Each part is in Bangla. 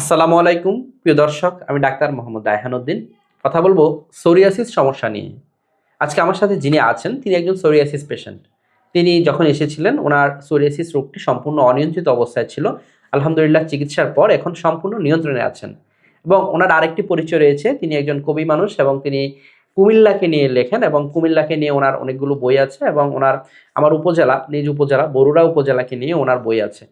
আসসালামু আলাইকুম, প্রিয় দর্শক, আমি ডাক্তার মোহাম্মদ রায়হানুদ্দিন কথা বলব সোরিয়াসিস সমস্যা নিয়ে। আজকে আমার সাথে যিনি আছেন, তিনি একজন সোরিয়াসিস পেশেন্ট তিনি যখন এসেছিলেন, ওনার সোরিয়াসিস রোগটি সম্পূর্ণ অনিয়ন্ত্রিত অবস্থায় ছিল। আলহামদুলিল্লাহ, চিকিৎসার পর এখন সম্পূর্ণ নিয়ন্ত্রণে আছেন। এবং ওনার আরেকটি পরিচয় রয়েছে, তিনি একজন কবি মানুষ এবং তিনি কুমিল্লাকে নিয়ে লেখেন এবং কুমিল্লাকে নিয়ে ওনার অনেকগুলো বই আছে এবং ওনার আমার উপজেলা, নিজ উপজেলা, বরুড়া উপজেলাকে নিয়ে ওনার বই আছে।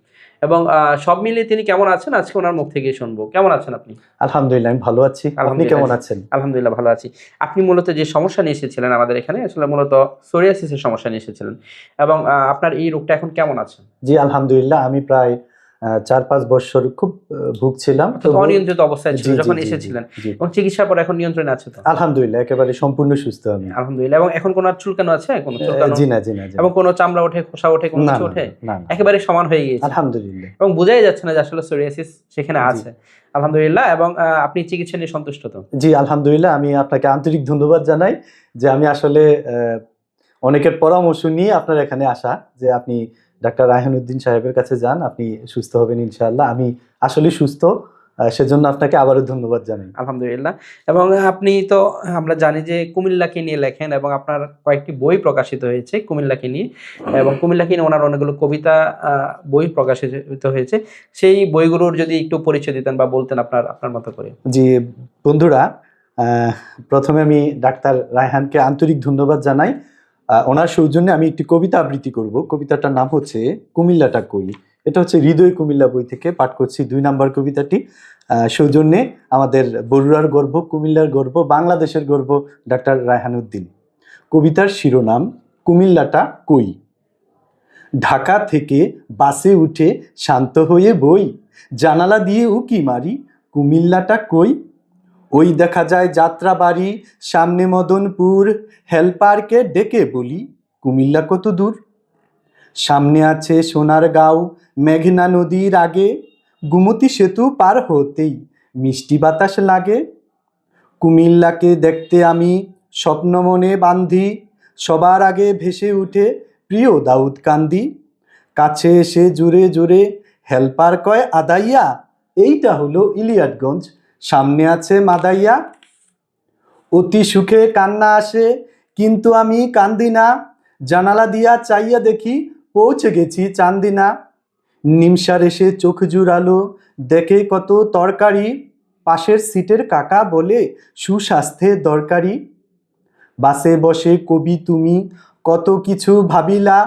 এবং সব মিলিয়ে তিনি কেমন আছেন? আজকে ওনার মুখ থেকে শুনব। কেমন আছেন আপনি? আলহামদুলিল্লাহ আমি ভালো আছি। আপনি। কেমন আছেন? আলহামদুলিল্লাহ ভালো আছি। আপনি মূলত যে সমস্যা নিয়ে এসেছিলেন আমাদের এখানে আসলে মূলত সোরিয়াসিসের সমস্যা নিয়ে এসেছিলেন। এবং আহ, আপনার এই রোগটা এখন কেমন আছে? জি আলহামদুলিল্লাহ আমি প্রায় চার পাঁচ বছর খুব ভুগছিলাম। অনিয়ন্ত্রিত অবস্থায় ছিল যখন এসেছিলেন। এবং চিকিৎসার পর এখন নিয়ন্ত্রণে আছে তো? আলহামদুলিল্লাহ একেবারে সম্পূর্ণ সুস্থ আমি। আলহামদুলিল্লাহ এবং এখন কোনো চুলকানো আছে? কোনো চুলকানো? জি না জি না এবং কোনো চামড়া ওঠে খোসা ওঠে কোনো কিছু ওঠে? একেবারে সমান হয়ে গিয়েছে। আলহামদুলিল্লাহ। এবং বোঝাই যাচ্ছে না যে আসলে সোরিয়াসিস সেখানে আছে। আলহামদুলিল্লাহ এবং আপনি চিকিৎসা নিয়ে সন্তুষ্ট তো? জি আলহামদুলিল্লাহ আমি আপনাকে আন্তরিক ধন্যবাদ জানাই যে আমি আসলে আহ, অনেকের পরামর্শ নিয়ে আপনার এখানে আসা যে আপনি ডাক্তার রায়হানুদ্দিন সাহেবের কাছে যান আপনি সুস্থ হবেন ইনশাআল্লাহ। আমি আসলে সুস্থ সেজন্য আপনাকে আবারও ধন্যবাদ জানাই। আলহামদুলিল্লাহ। এবং আপনি তো আমরা জানি যে কুমিল্লাকে নিয়ে লেখেন এবং আপনার কয়েকটি বই প্রকাশিত হয়েছে কুমিল্লাকে নিয়ে। এবং কুমিল্লাকে নিয়ে ওনার অনেকগুলো কবিতা বই প্রকাশিত হয়েছে। সেই বইগুলোর যদি একটু পরিচয় দিতেন বা বলতেন আপনার আপনার মতো করে। জি বন্ধুরা প্রথমে আমি ডাক্তার রায়হানকে আন্তরিক ধন্যবাদ জানাই। ওনার সৌজন্যে আমি একটি কবিতা আবৃত্তি করব। কবিতাটার নাম হচ্ছে কুমিল্লাটা কই? এটা হচ্ছে হৃদয় কুমিল্লা বই থেকে পাঠ করছি দুই নাম্বার কবিতাটি। সৌজন্যে আমাদের বরুড়ার গর্ব, কুমিল্লার গর্ব, বাংলাদেশের গর্ব, ডাক্তার রায়হানুদ্দিন কবিতার শিরোনাম, কুমিল্লাটা কই? ঢাকা থেকে বাসে উঠে শান্ত হয়ে বই, জানালা দিয়ে উকি মারি, কুমিল্লাটা কই? ওই দেখা যায় যাত্রা বাড়ি সামনে মদনপুর হেলপারকে ডেকে বলি, কুমিল্লা কত দূর? সামনে আছে সোনার গাঁও মেঘনা নদীর আগে, গুমতি সেতু পার হতেই মিষ্টি বাতাস লাগে। কুমিল্লাকে দেখতে আমি স্বপ্ন মনে বান্ধি, সবার আগে ভেসে উঠে প্রিয় দাউদ কান্দি। কাছে এসে জোরে জোরে হেলপার কয়, আদাইয়া, এইটা হলো ইলিয়াটগঞ্জ। সামনে আছে মাদাইয়া। অতি সুখে কান্না আসে, কিন্তু আমি কান্দি না। জানালা দিয়া চাইয়া দেখি পৌঁছে গেছি চান্দিনা নিমসার এসে চোখ জুড়ালো, দেখে কত তরকারি। পাশের সিটের কাকা বলে, সুস্বাস্থ্যে দরকারি। বাসে বসে কবি তুমি, কত কিছু ভাবিলা।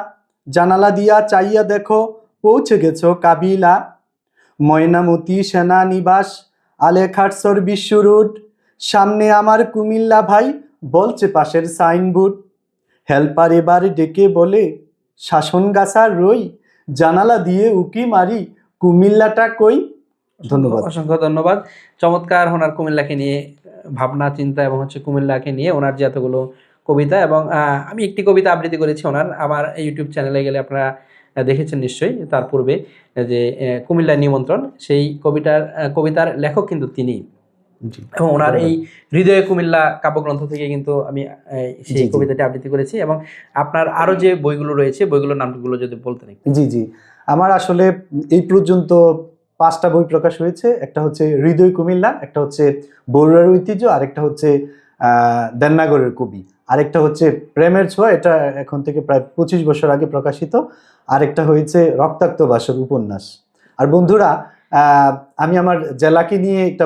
জানালা দিয়া চাইয়া দেখো, পৌঁছে গেছো কাবিলা। ময়নামতি সেনানিবাস আলেখাটসর বিশ্ব রোড সামনে আমার কুমিল্লা ভাই বলছে পাশের সাইনবোর্ড। হেল্পার এবার ডেকে বলে, শাসন গাছার রই, জানালা দিয়ে উকি মারি, কুমিল্লাটা কই? ধন্যবাদ। অসংখ্য ধন্যবাদ। চমৎকার ওনার কুমিল্লাকে নিয়ে ভাবনা, চিন্তা এবং হচ্ছে কুমিল্লাকে নিয়ে ওনার যে এতগুলো কবিতা এবং আমি একটি কবিতা আবৃত্তি করেছি ওনার। আমার ইউটিউব চ্যানেলে গেলে আপনারা দেখেছেন নিশ্চয়ই। তার পূর্বে যে আহ, কুমিল্লা নিমন্ত্রণ সেই কবিতার কবিতার লেখক কিন্তু তিনি। এবং ওনার এই হৃদয়ে কুমিল্লা কাব্যগ্রন্থ থেকে কিন্তু আমি সেই কবিতাটি আবৃত্তি করেছি এবং আপনার আরও যে বইগুলো রয়েছে বইগুলোর নামগুলো যদি বলতেন। জি জি। আমার আসলে এই পর্যন্ত পাঁচটা বই প্রকাশ হয়েছে। একটা হচ্ছে হৃদয় কুমিল্লা একটা হচ্ছে বরুড়ার ঐতিহ্য আরেকটা হচ্ছে আহ, দেন্নাগরের কবি। আরেকটা হচ্ছে প্রেমের ছোঁয়া, এটা এখন থেকে প্রায় পঁচিশ বছর আগে প্রকাশিত। আরেকটা হয়েছে রক্তাক্ত বাসর উপন্যাস। আর বন্ধুরা আমি আমার জেলাকে নিয়ে একটা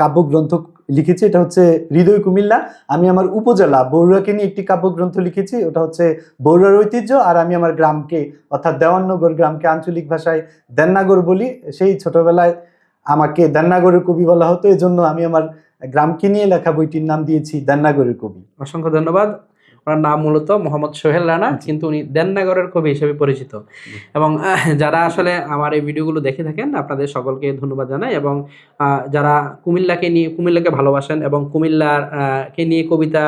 কাব্যগ্রন্থ লিখেছি, এটা হচ্ছে হৃদয় কুমিল্লা। আমি আমার উপজেলা বরুড়াকে নিয়ে একটি কাব্যগ্রন্থ লিখেছি, ওটা হচ্ছে বরুড়ার ঐতিহ্য। আর আমি আমার গ্রামকে, অর্থাৎ দেওয়াননগর গ্রামকে আঞ্চলিক ভাষায় দেন্নাগর বলি। সেই ছোটবেলায় আমাকে দেন্নাগরের কবি বলা হতো, এজন্য আমি আমার গ্রামকে নিয়ে লেখা বইটির নাম দিয়েছি দেন্নাগরের কবি। অসংখ্য ধন্যবাদ। ওনার নাম মূলত মোহাম্মদ সোহেল রানা কিন্তু উনি দেননাগরের কবি হিসেবে পরিচিত। এবং যারা আসলে আমার এই ভিডিওগুলো দেখে থাকেন আপনাদের সকলকে ধন্যবাদ জানাই। এবং যারা কুমিল্লাকে নিয়ে কুমিল্লাকে ভালোবাসেন এবং কুমিল্লার কে নিয়ে কবিতা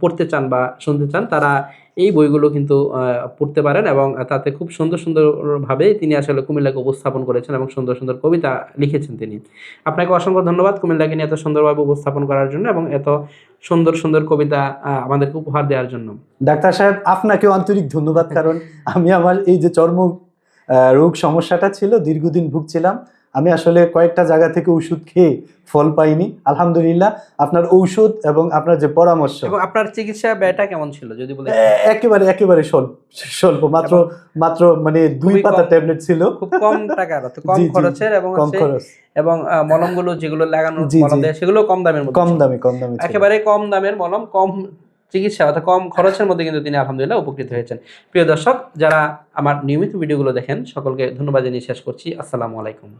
পড়তে চান বা শুনতে চান, তারা এই বইগুলো কিন্তু পড়তে পারেন এবং তাতে খুব সুন্দর সুন্দরভাবে তিনি আসলে কুমিল্লাকে উপস্থাপন করেছেন এবং সুন্দর সুন্দর কবিতা লিখেছেন তিনি। আপনাকে অসংখ্য ধন্যবাদ কুমিল্লাকে নিয়ে এত সুন্দরভাবে উপস্থাপন করার জন্য এবং এত সুন্দর সুন্দর কবিতা আমাদেরকে উপহার দেওয়ার জন্য। ডাক্তার সাহেব, আপনাকেও আন্তরিক ধন্যবাদ, কারণ আমি আমার এই যে চর্ম রোগ সমস্যাটা ছিল, দীর্ঘদিন ভুগছিলাম। আমি আসলে কয়েকটা জায়গা থেকে ওষুধ খেয়ে ফল পাইনি। আলহামদুলিল্লাহ আপনার ঔষধ এবং আপনার যে পরামর্শ। এবং আপনার চিকিৎসা ব্যয়টা কেমন ছিল যদি বলে একেবারে একেবারে স্বল্প স্বল্প। মাত্র মাত্র মানে দুই পাতা ট্যাবলেট ছিল। খুব কম টাকার কম খরচের এবং কম খরচ। এবং মলমগুলো যেগুলো লাগানো মলম দেয় সেগুলো কম দামের মধ্যে কম। দামে কম দামে একেবারে কম দামের মলম কম চিকিৎসা অর্থাৎ কম খরচের মধ্যে কিন্তু তিনি আলহামদুলিল্লাহ উপকৃত হয়েছেন। প্রিয় দর্শক যারা আমার নিয়মিত ভিডিওগুলো দেখেন সকলকে ধন্যবাদ জানিয়ে শেষ করছি। আসসালামু আলাইকুম।